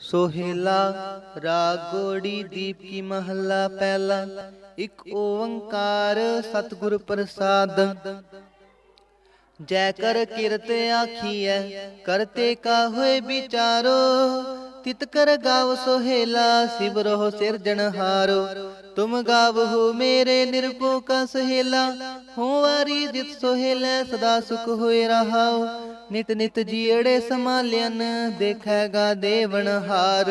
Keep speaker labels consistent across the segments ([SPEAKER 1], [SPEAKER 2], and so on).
[SPEAKER 1] ਸੋਹੇਲਾ ਰਾਗ ਦੀਪ ਕੀ ਮਹੱਲਾ ਪਹਿਲਾ, ਇੱਕ ਓੰਕਾਰ ਸਤਿਗੁਰ ਪ੍ਰਸਾਦ। ਜੈ ਕਰ ਕਿਰਤ ਆਖੀਐ ਕਰਤੇ ਕਾ ਹੋਏ ਵਿਚਾਰੋ, ਤਿਤ ਕਰ ਗਾਵ ਸੋਹੇਲਾ ਸਿਵਰੋ ਸਿਰਜਣਹਾਰੋ ਤੁਮ ਗਾਵਹੁ ਮੇਰੇ ਨਿਰਭਉ ਕਾ ਸਹੇਲਾ ਹੋਵਾਰੀ ਜਿਤ ਸੋਹੇਲੇ, ਸਦਾ ਸੁਖ ਹੋਏ ਰਹਾਉ। ਨਿਤ ਨਿਤ ਜੀੜੇ ਸਮਾਲਿਆਨ ਦੇਖੈਗਾ ਦੇਵਨਹਾਰ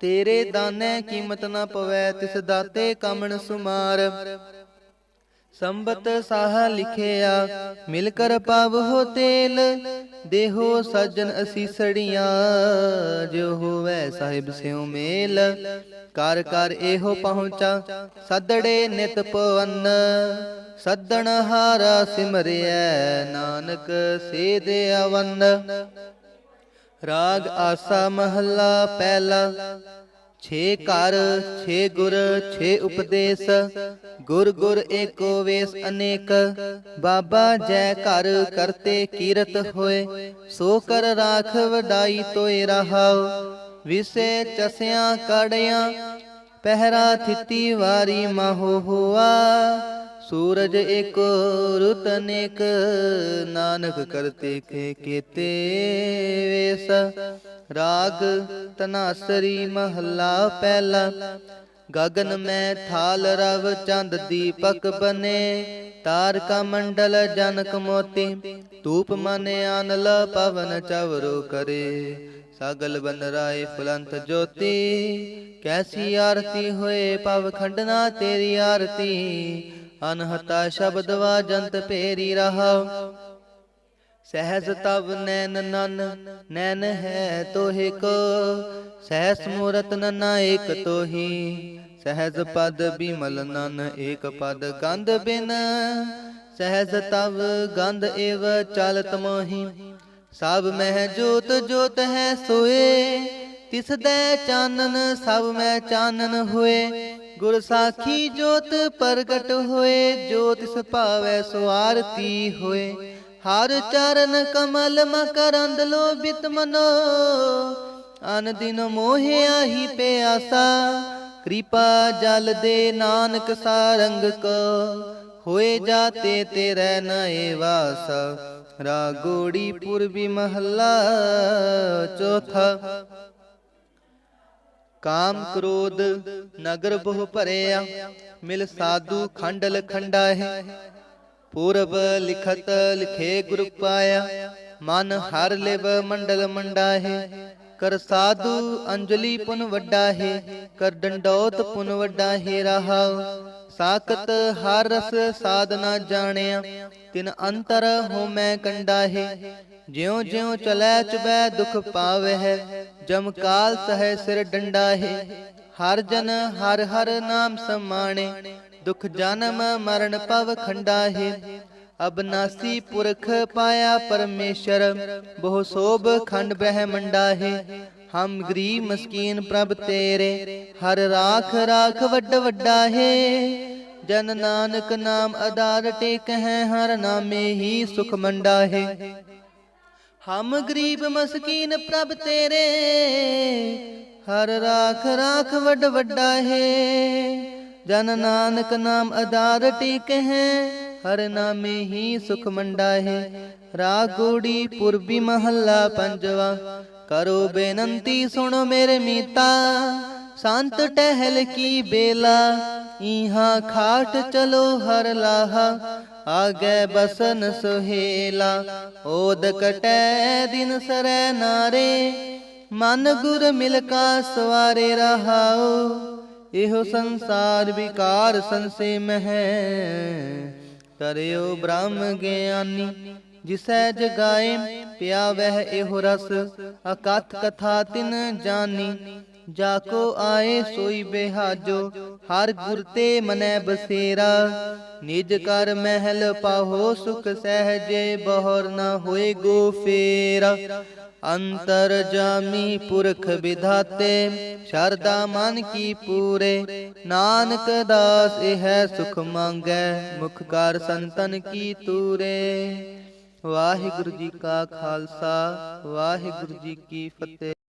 [SPEAKER 1] ਤੇਰੇ ਦਾਨੇ ਕੀਮਤ ਨਾ ਪਵੈ, ਤਿਸ ਦਾਤੇ ਕਮਣ ਸੁਮਾਰ। ਸੰਬਤ ਸਾਹ ਲਿਖਿਆ, ਮਿਲ ਕਰ ਪਾਵਹੁ ਤੇਲ। ਦੇਹੋ ਸਜਣ ਅਸੀਸੜੀਆਂ ਜੋ ਹੋਵੇ ਸਾਹਿਬ ਸਿਉ ਮੇਲ। ਕਰ ਕਰ ਇਹੋ ਪਹੁੰਚਾ, ਸਦੜੇ ਨਿਤ ਪਵਨ। ਸਦਣ ਹਾਰਾ ਸਿਮਰਿਐ ਨਾਨਕ ਸੇਧ ਅਵਨ। ਰਾਗ ਆਸਾ ਮਹੱਲਾ ਪਹਿਲਾ, ਛੇ ਘਰ, ਛੇ ਗੁਰ, ਛੇ ਉਪਦੇਸ਼। ਗੁਰ ਗੁਰ ਏਕੋ ਵੇਸ ਅਨੇਕ, ਬਾਬਾ ਜੈ ਘਰ ਕਰਤੇ ਕੀਰਤ ਹੋਏ। ਸੋ ਕਰ ਰਾਖ ਵਡਾਈ ਤੋਏ ਰਹਾਉ, ਵਿਸੇ ਚਸਿਆਂ ਕੜਿਆਂ, ਪਹਿਰਾ ਥਿਤੀ ਵਾਰੀ ਮਹੋ ਹੋਆ। ਸੂਰਜ ਏਕ ਰੁਤ ਅਨੇਕ ਨਾਨਕ ਕਰਤੇ ਕੇ ਕੀਤੇ ਵੇਸ। ਰਾਗ ਤਨਾਸਰੀ ਮਹੱਲਾ ਪਹਿਲਾ। ਗਗਨ ਮੈਂ ਥਾਲ ਰਵ ਚੰਦ ਦੀਪਕ ਬਨੇ। ਤਾਰਕਾ ਮੰਡਲ ਜਨਕ ਮੋਤੀ, ਧੂਪ ਮਨ ਆਨਲ ਪਵਨ ਚਵਰੋ ਕਰੇ। ਸਗਲ ਬਨ ਰਾਏ ਫੁਲੰਤ ਜੋਤੀ, ਕੈਸੀ ਆਰਤੀ ਹੋਏ ਪਵ ਖੰਡਨਾ ਤੇਰੀ ਆਰਤੀ। ਅਨਹਤਾ ਸ਼ਬਦ ਵਾਜੰਤ ਪੇਰੀ ਰਹਾਉ। ਸਹਿਜ ਤਵ ਨੈਨ ਨਨ ਨੈਨ ਹੈ ਤੋਹਿ ਕੋ ਸਹਿਸ ਮੂਰਤ ਨਨਾ ਏਕ ਤੋਹੀ। ਸਹਿਜ ਪਦ ਬਿਮਲ ਨਨ ਏਕ ਪਦ ਗੰਧ ਬਿਨ। ਸਹਿਜ ਤਵ ਗੰਧ ਏਵ ਚਲਤ ਮੋਹੀ। ਸਭ ਮਹਿ ਜੋਤ ਜੋਤ ਹੈ ਸੋਏ। ਤਿਸ ਦੇ ਚਾਨਨ ਸਭ ਮੈਂ ਚਾਨਨ ਹੋਏ। ਗੁਰ ਸਾਖੀ ਜੋਤ ਪ੍ਰਗਟ ਹੋਏ, ਜੋਤ ਤਿਸ ਸੋ ਆਰਤੀ ਹੋਏ। ਹਰ ਚਰਨ ਕਮਲ ਮਕਰੰਦ ਲੋਭਿਤ ਮਨੋ, ਅਨ ਦਿਨ ਮੋਹਿਆ ਹੀ ਪਿਆਸਾ। ਕਿਰਪਾ ਜਲ ਦੇ ਨਾਨਕ ਸਾਰੰਗ ਕੋ, ਹੋਏ ਜਾਤੇ ਤੇਰੇ ਨਏ ਵਾਸ। ਰਾਗੋੜੀ ਪੁਰਬੀ ਮਹੱਲਾ ਚੌਥਾ। ਕਾਮ ਕ੍ਰੋਧ ਨਗਰ ਬਹੁ ਭਰਿਆ, ਮਿਲ ਸਾਧੂ ਖੰਡਲ ਖੰਡਾ ਹੈ ਪੂਰਬ ਲਿਖਤ ਲਿਖੇ ਗੁਰ ਪਾਇਆ, ਮਨ ਹਰ ਲਿਵ ਮੰਡਲ ਮੰਡਾ ਹੈ ਕਰ ਸਾਧੂ ਅੰਜਲੀ ਪੁਨ ਵੱਡਾ ਹੈ ਕਰ ਡੰਡੋਤ ਪੁਨ ਵੱਡਾ ਹੈ ਰਹਾਉ ਸਾਖਤ ਹਰ ਰਸ ਸਾਧਨਾ ਜਾਣਿਆ, ਤਿਨ ਅੰਤਰ ਹੋ ਮੈਂ ਕੰਡਾ ਹੈ ਜਿਉ ਜਿਉ ਚਲੈ ਚੁਬੈ ਦੁਖ ਪਾਵਹਿ, ਜਮ ਕਾਲ ਸਹਿ ਸਿਰ ਡੰਡਾ ਹੈ ਹਰ ਜਨ ਹਰ ਹਰ ਨਾਮ ਸਮਾਣੇ, ਦੁਖ ਜਨਮ ਮਰਨ ਪਵ ਖੰਡਾ ਹੈ ਅਬਨਾਸੀ ਪੁਰਖ ਪਾਇਆ ਪਰਮੇਸ਼ਰ ਬਹੁ ਸੋਭ ਖੰਡ ਬ੍ਰਹਮੰਡਾ ਹੈ ਹਮ ਗਰੀਬ ਮਸਕੀਨ ਪ੍ਰਭ ਤੇਰੇ ਹਰ ਰਾਖ ਰਾਖ ਵੱਡ ਵੱਡਾ ਹੈ ਜਨ ਨਾਨਕ ਨਾਮ ਆਧਾਰ ਟੇਕ ਹੈ ਹਰ ਨਾਮੇ ਹੀ ਸੁਖ ਮੰਡਾ ਹੈ ਹਮ ਗਰੀਬ ਮਸਕੀਨ ਪ੍ਰਭ ਤੇਰੇ ਹਰ ਰਾਖ ਰਾਖ ਵੱਡ ਵੱਡਾ ਹੈ ਜਨ ਨਾਨਕ ਨਾਮ ਆਧਾਰ ਟੇਕ ਹੈ ਹਰ ਨਾਮੇ ਹੀ ਸੁਖ ਮੰਡਾ ਹੈ। ਰਾਗੋੜੀ ਪੁਰਬੀ ਮਹੱਲਾ ਪੰਜਵਾ। ਕਰੋ ਬੇਨੰਤੀ ਸੁਣੋ ਮੇਰੇ ਮੀਤਾ, ਸੰਤ ਟਹਿਲ ਕੀ ਬੇਲਾ ਇਹਾਂ ਖਾਟ ਚਲੋ ਹਰ ਲਾਹਾ, ਆਗੇ ਬਸਨ ਸੁਹੇਲਾ, ਓਦ ਕਟੈ ਦਿਨ ਸਰੈ ਨਾਰੇ, ਮਨ ਗੁਰ ਮਿਲ ਕਾ ਸਵਾਰੇ ਰਹਾਉ, ਇਹੋ ਸੰਸਾਰ ਵਿਕਾਰ ਸੰਸੇ ਮਹਿ। ਕਰਿਓ ਬ੍ਰਹਮ ਗਿਆਨੀ, ਜਿਸੈ ਜਗਾਏ ਪਿਆ ਵਹਿ ਇਹੋ ਰਸ ਅਕਥ ਕਥਾ ਤਿਨ ਜਾਨੀ। ਜਾ ਕੋ ਆਏ ਸੋਈ ਬਿਹਾਜੋ, ਹਰ ਗੁਰ ਤੇ ਮਨੈ ਬਸੇਰਾ। ਨਿਜ ਕਰ ਮਹਿਲ ਪਾਹੋ ਸੁਖ ਸਹਜੇ, ਬਹਰ ਨਾ ਹੋਏ ਗੋ ਫੇਰਾ। ਅੰਤਰ ਜਾਮੀ ਪੁਰਖ ਵਿਧਾਤੇ ਸ਼ਰਦਾ ਮਨ ਕੀ ਪੂਰੇ। ਨਾਨਕ ਦਾਸ ਇਹ ਸੁਖ ਮੰਗੈ, ਮੁਖ ਕਰ ਸੰਤਨ ਕੀ ਤੂਰੇ। ਵਾਹਿਗੁਰੂ ਜੀ ਕਾ ਖਾਲਸਾ, ਵਾਹਿਗੁਰੂ ਜੀ ਕੀ ਫਤਿਹ।